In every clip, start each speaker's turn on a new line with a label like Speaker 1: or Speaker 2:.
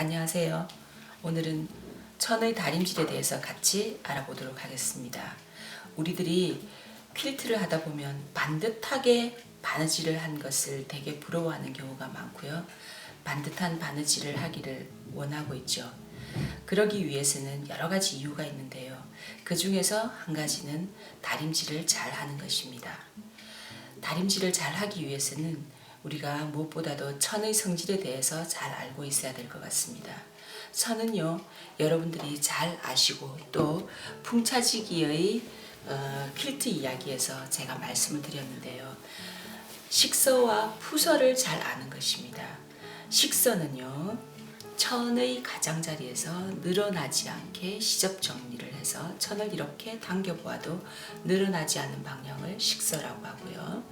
Speaker 1: 안녕하세요. 오늘은 천의 다림질에 대해서 같이 알아보도록 하겠습니다. 우리들이 퀼트를 하다 보면 반듯하게 바느질을 한 것을 되게 부러워하는 경우가 많고요. 반듯한 바느질을 하기를 원하고 있죠. 그러기 위해서는 여러 가지 이유가 있는데요. 그 중에서 한 가지는 다림질을 잘 하는 것입니다. 다림질을 잘 하기 위해서는 우리가 무엇보다도 천의 성질에 대해서 잘 알고 있어야 될 것 같습니다. 천은요, 여러분들이 잘 아시고 또 풍차지기의 어, 퀼트 이야기에서 제가 말씀을 드렸는데요. 식서와 푸서를 잘 아는 것입니다. 식서는요, 천의 가장자리에서 늘어나지 않게 시접 정리를 해서 천을 이렇게 당겨보아도 늘어나지 않는 방향을 식서라고 하고요.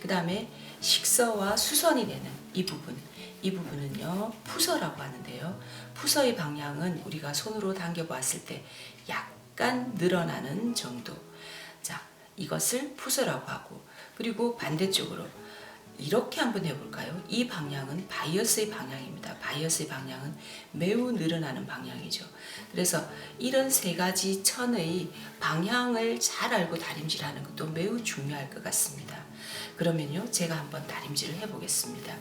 Speaker 1: 그 다음에 식서와 수선이 되는 이 부분, 이 부분은요, 푸서라고 하는데요. 푸서의 방향은 우리가 손으로 당겨보았을 때 약간 늘어나는 정도. 자, 이것을 푸서라고 하고, 그리고 반대쪽으로 이렇게 한번 해볼까요? 이 방향은 바이어스의 방향입니다. 바이어스의 방향은 매우 늘어나는 방향이죠. 그래서 이런 세 가지 천의 방향을 잘 알고 다림질하는 것도 매우 중요할 것 같습니다. 그러면요, 제가 한번 다림질을 해보겠습니다.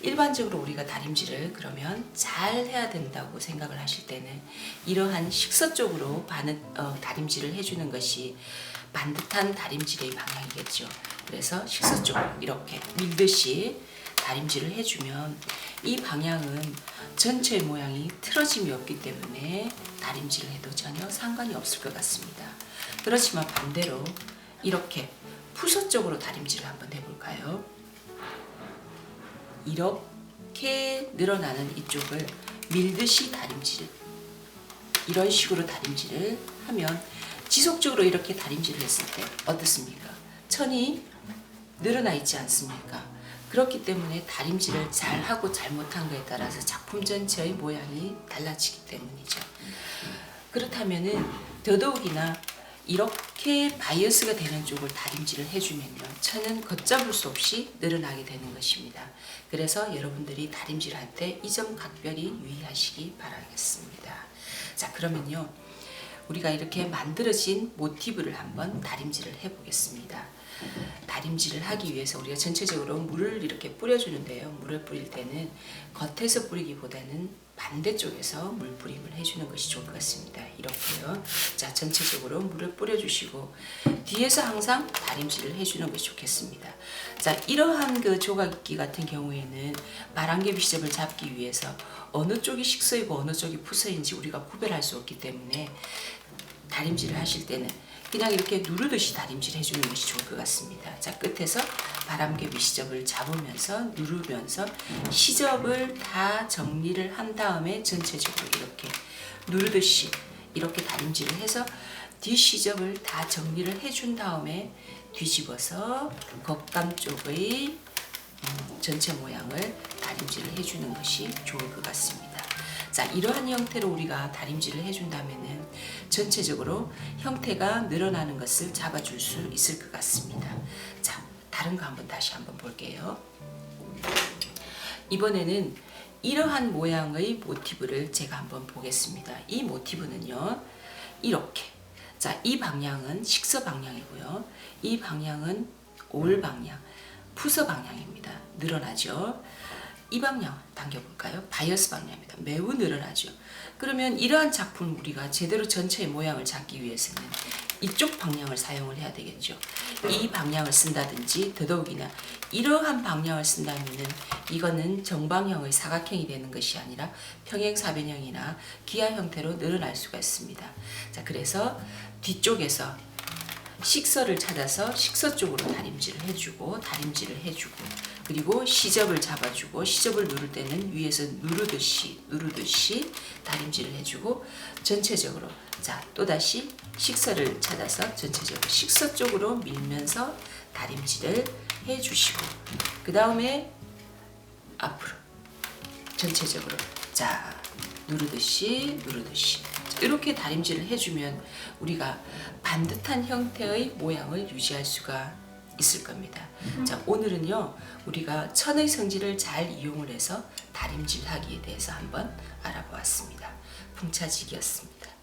Speaker 1: 일반적으로 우리가 다림질을 그러면 잘 해야 된다고 생각을 하실 때는 이러한 식서 쪽으로 바는, 어, 다림질을 해주는 것이 반듯한 다림질의 방향이겠죠. 그래서 식서 쪽 이렇게 밀듯이 다림질을 해주면 이 방향은 전체 모양이 틀어짐이 없기 때문에 다림질을 해도 전혀 상관이 없을 것 같습니다. 그렇지만 반대로 이렇게 푸서 쪽으로 다림질을 한번 해볼까요? 이렇게 늘어나는 이쪽을 밀듯이 다림질 이런 식으로 다림질을 하면 지속적으로 이렇게 다림질을 했을 때 어떻습니까? 천이 늘어나 있지 않습니까? 그렇기 때문에 다림질을 잘하고 잘못한 거에 따라서 작품 전체의 모양이 달라지기 때문이죠. 그렇다면은 더더욱이나 이렇게 바이어스가 되는 쪽을 다림질을 해주면요. 천은 걷잡을 수 없이 늘어나게 되는 것입니다. 그래서 여러분들이 다림질할 때 이 점 각별히 유의하시기 바라겠습니다. 자, 그러면요. 우리가 이렇게 만들어진 모티브를 한번 다림질을 해보겠습니다. 다림질을 하기 위해서 우리가 전체적으로 물을 이렇게 뿌려주는데요. 물을 뿌릴 때는 겉에서 뿌리기보다는 반대쪽에서 물 뿌림을 해주는 것이 좋을 것 같습니다. 이렇게요. 자, 전체적으로 물을 뿌려주시고 뒤에서 항상 다림질을 해주는 것이 좋겠습니다. 자, 이러한 그 조각기 같은 경우에는 바람개비 시접을 잡기 위해서 어느 쪽이 식서이고 어느 쪽이 푸서인지 우리가 구별할 수 없기 때문에 다림질을 하실 때는 그냥 이렇게 누르듯이 다림질 해주는 것이 좋을 것 같습니다. 자, 끝에서 바람개비 시접을 잡으면서 누르면서 시접을 다 정리를 한 다음에 전체적으로 이렇게 누르듯이 이렇게 다림질을 해서 뒷 시접을 다 정리를 해준 다음에 뒤집어서 겉감 쪽의 음, 전체 모양을 다림질을 해주는 것이 좋을 것 같습니다. 자, 이러한 형태로 우리가 다림질을 해준다면은 전체적으로 형태가 늘어나는 것을 잡아줄 수 있을 것 같습니다. 자, 다른 거 한번 다시 한번 볼게요. 이번에는 이러한 모양의 모티브를 제가 한번 보겠습니다. 이 모티브는요, 이렇게. 자, 이 방향은 식서 방향이고요. 이 방향은 올 방향, 푸서 방향입니다. 늘어나죠. 이 방향 당겨볼까요? 바이어스 방향입니다. 매우 늘어나죠. 그러면 이러한 작품 우리가 제대로 전체의 모양을 잡기 위해서는 이쪽 방향을 사용을 해야 되겠죠. 이 방향을 쓴다든지 더더욱이나 이러한 방향을 쓴다면은 이거는 정방형의 사각형이 되는 것이 아니라 평행사변형이나 기하 형태로 늘어날 수가 있습니다. 자, 그래서 뒤쪽에서 식서를 찾아서 식서 쪽으로 다림질을 해주고 다림질을 해주고 그리고 시접을 잡아주고 시접을 누를 때는 위에서 누르듯이 누르듯이 다림질을 해주고 전체적으로 자 또다시 식서를 찾아서 전체적으로 식서 쪽으로 밀면서 다림질을 해주시고 그 다음에 앞으로 전체적으로 자 누르듯이 누르듯이 이렇게 다림질을 해주면 우리가 반듯한 형태의 모양을 유지할 수가 있을 겁니다. 자, 오늘은요, 우리가 천의 성질을 잘 이용을 해서 다림질하기에 대해서 한번 알아보았습니다. 풍차지기였습니다.